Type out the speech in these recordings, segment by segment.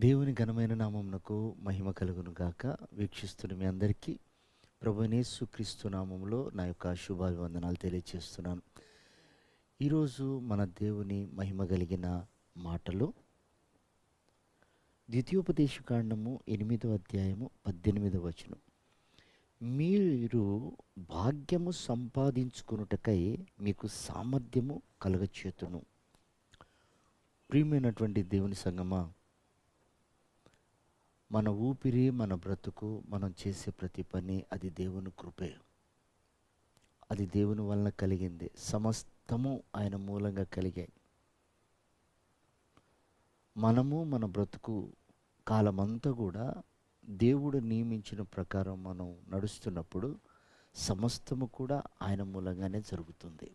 దేవుని ఘనమైన నామమునకు మహిమ కలుగును గాక. వీక్షిస్తున్న మీ అందరికీ ప్రభునేసు క్రీస్తు నామములో నా యొక్క శుభాభివందనాలు తెలియచేస్తున్నాను. ఈరోజు మన దేవుని మహిమ కలిగిన మాటలు ద్వితీయోపదేశకాండము ఎనిమిదో అధ్యాయము పద్దెనిమిదవ వచనం. మీరు భాగ్యము సంపాదించుకున్నటకై మీకు సామర్థ్యము కలగచేతును. ప్రియమైనటువంటి దేవుని సంగమా మన ఊపిరి మన బ్రతుకు మనం చేసే ప్రతి పని అది దేవుని కృపే. అది దేవుని వలన కలిగింది. సమస్తము ఆయన మూలంగా కలిగాయి. మనము మన బ్రతుకు కాలమంతా కూడా దేవుడు నియమించిన ప్రకారం మనం నడుస్తున్నప్పుడు సమస్తము కూడా ఆయన మూలంగానే జరుగుతుంది.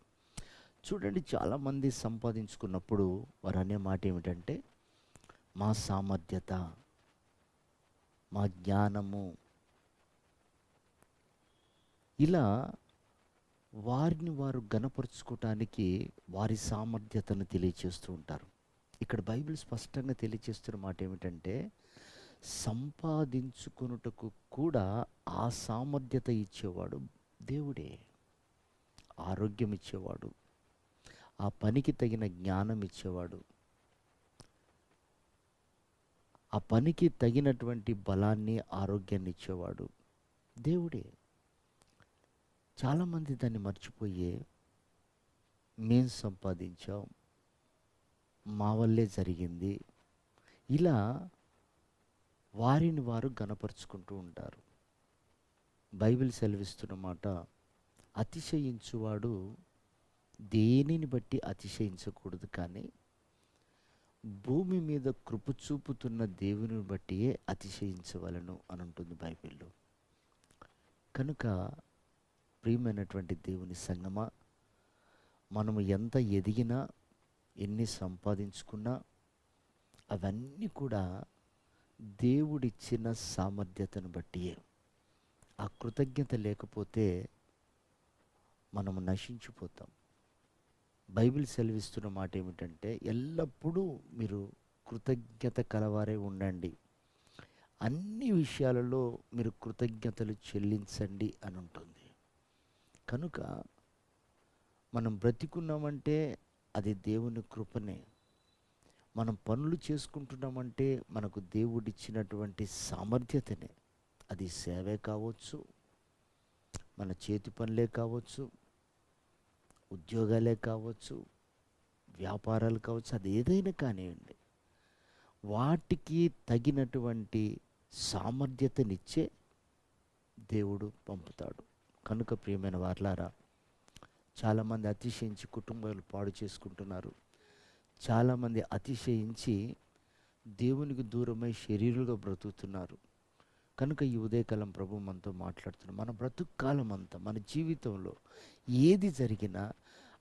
చూడండి చాలామంది సంపాదించుకున్నప్పుడు వారు అనే మాట ఏమిటంటే మా సామర్థ్యత మా జ్ఞానము. ఇలా వారిని వారు గనపరుచుకోవటానికి వారి సామర్థ్యతను తెలియచేస్తూ ఉంటారు. ఇక్కడ బైబిల్ స్పష్టంగా తెలియచేస్తున్న మాట ఏమిటంటే సంపాదించుకొనుటకు కూడా ఆ సామర్థ్యత ఇచ్చేవాడు దేవుడే. ఆరోగ్యం ఇచ్చేవాడు. ఆ పనికి తగిన జ్ఞానం ఇచ్చేవాడు. ఆ పనికి తగినటువంటి బలాన్ని ఆరోగ్యాన్ని ఇచ్చేవాడు దేవుడే. చాలామంది దాన్ని మర్చిపోయే మేం సంపాదించాం మా వల్లే జరిగింది. ఇలా వారిని వారు గనపరుచుకుంటూ ఉంటారు. బైబిల్ సెలవిస్తున్న మాట అతిశయించువాడు దేనిని బట్టి అతిశయించకూడదు కానీ భూమి మీద కృప చూపుతున్న దేవుని బట్టియే అతిశయించవలను అని ఉంటుంది బైబిల్లో. కనుక ప్రియమైనటువంటి దేవుని సంగమా మనము ఎంత ఎదిగినా ఎన్ని సంపాదించుకున్నా అవన్నీ కూడా దేవుడిచ్చిన సామర్థ్యతను బట్టియే. ఆ కృతజ్ఞత లేకపోతే మనము నశించిపోతాం. బైబిల్ సెలవిస్తున్న మాట ఏమిటంటే ఎల్లప్పుడూ మీరు కృతజ్ఞత కలవారే ఉండండి. అన్ని విషయాలలో మీరు కృతజ్ఞతలు చెల్లించండి అని ఉంటుంది. కనుక మనం బ్రతికున్నామంటే అది దేవుని కృపనే. మనం పనులు చేసుకుంటున్నామంటే మనకు దేవుడిచ్చినటువంటి సామర్థ్యతనే. అది సేవే కావచ్చు మన చేతి పనులే కావచ్చు ఉద్యోగాలే కావచ్చు వ్యాపారాలు కావచ్చు అది ఏదైనా కానివ్వండి. వాటికి తగినటువంటి సామర్థ్యతనిచ్చే దేవుడు పంపుతాడు. కనుక ప్రియమైన వార్లారా చాలామంది అతిశయించి కుటుంబాలు పాడు చేసుకుంటున్నారు. చాలామంది అతిశయించి దేవునికి దూరమై శరీరులుగా బ్రతుకుతున్నారు. కనుక ఈ ఉదయకాలం ప్రభు మనతో మాట్లాడుతున్నాం మన బ్రతుకాలం అంతా మన జీవితంలో ఏది జరిగినా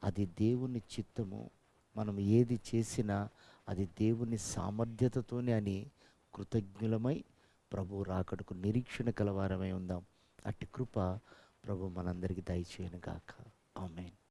అది దేవుని చిత్తము. మనం ఏది చేసినా అది దేవుని సామర్థ్యతతోనే అని కృతజ్ఞులమై ప్రభు రాకడకు నిరీక్షణ కలవారమై ఉందాం. అట్టి కృప ప్రభు మనందరికీ దయచేయను గాక ఆమెన్.